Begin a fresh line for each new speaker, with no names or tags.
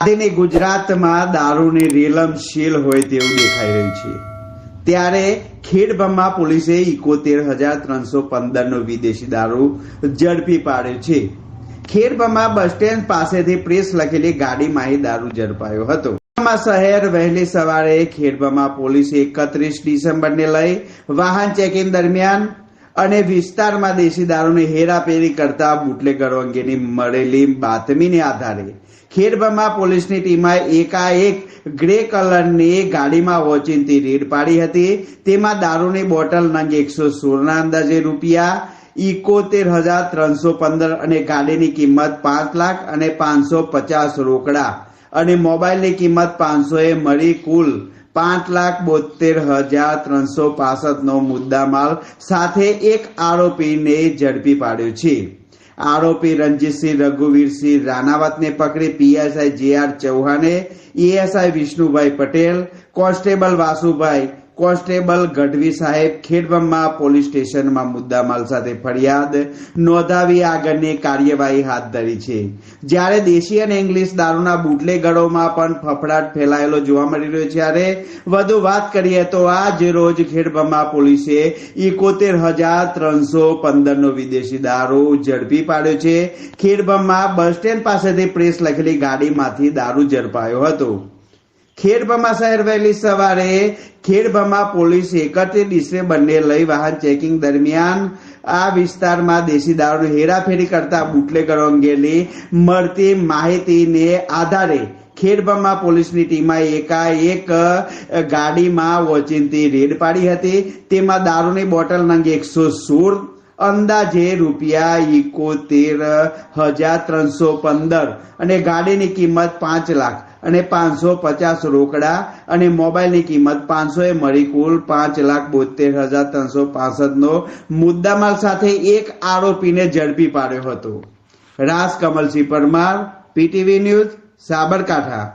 આદિની ગુજરાતમાં દારૂની રેલમ હોય તેવું દેખાઈ રહ્યું છે. ત્યારે ખેડબ્રહ્મા પોલીસે ઇકોતેર હજાર ત્રણસો પંદરનો વિદેશી દારૂ ઝડપી પાડ્યો છે. ખેડબ્રહ્મા બસ સ્ટેન્ડ પાસેથી પ્રેસ લખેલી ગાડીમાં દારૂ ઝડપાયો હતો. શહેર વહેલી સવારે ખેડબ્રહ્મા પોલીસે એકત્રીસ ડિસેમ્બરને લઈ વાહન ચેકિંગ દરમિયાન અને વિસ્તારમાં દેશી દારૂની હેરાફેરી કરતા બુટલેગરો અંગેની મળેલી બાતમીને આધારે ખેડબ્રહ્મા પોલીસની ટીમે એકાએક ગ્રે કલરની ગાડીમાં વોચિંગથી રેડ પાડી હતી. તેમાં દારૂની બોટલ નંગ એકસો સોળના અંદાજે રૂપિયા ઇકોતેર હજાર ત્રણસો પંદર અને ગાડીની કિંમત પાંચ લાખ અને પાંચસો પચાસ રોકડા અને મોબાઈલની કિંમત પાંચસો એ મળી કુલ પાંચ લાખ બોતેર હજાર ત્રણસો પાસઠ નો મુદ્દામાલ સાથે એક આરોપીને ઝડપી પાડ્યો છે. આરોપી રણજીતસિંહ રઘુવીરસિંહ રાણાવતને પકડી પીએસઆઈ જે આર ચૌહાણે ASI Vishnubhai Patel constable Vasubhai constable Gadhvi સાહેબ ખેડબ્રહ્મા પોલીસ સ્ટેશનમાં મુદ્દામાલ સાથે ફરિયાદ નોંધાવી આગળની કાર્યવાહી હાથ ધરી છે. જ્યારે દેશી અને ઇંગ્લિશ દારૂના બુટલેગરોમાં પણ ફફડાટ ફેલાયેલો જોવા મળી રહ્યો છે. ત્યારે વધુ વાત કરીએ તો આજ રોજ ખેડબ્રહ્મા પોલીસે એકોતેર હજાર ત્રણસો પંદરનો વિદેશી દારૂ ઝડપી પાડ્યો છે. ખેડબ્રહ્મા બસ સ્ટેન્ડ પાસેથી પ્રેસ લખેલી ગાડીમાંથી દારૂ ઝડપાયો હતો. ખેડબ્રહ્મા શહેર વહેલી સવારે ખેડભામાં પોલીસ એકત્રીસ ડિસેમ્બરને લઈ વાહન ચેકિંગ દરમિયાન આ વિસ્તારમાં દેશી દારૂની હેરાફેરી કરતા બુટલેગરો અંગેની મળતી માહિતીને આધારે ખેડબામાં પોલીસની ટીમે એકાએક ગાડીમાં વોચિંતી રેડ પાડી હતી. તેમાં દારૂની બોટલ નંગ એકસો સોળ, અંદાજે રૂપિયા એકોતેર હજાર ત્રણસો પંદર અને ગાડીની કિંમત પાંચ લાખ અને પાંચસો પચાસ રોકડા અને મોબાઈલની કિંમત પાંચસો એ મળી કુલ પાંચ લાખ બોતેર હજાર ત્રણસો પાસઠ નો મુદ્દામાલ સાથે એક આરોપીને ઝડપી પાડ્યો હતો. Ras Kamalsinh Parmar, PTV news, Sabarkantha.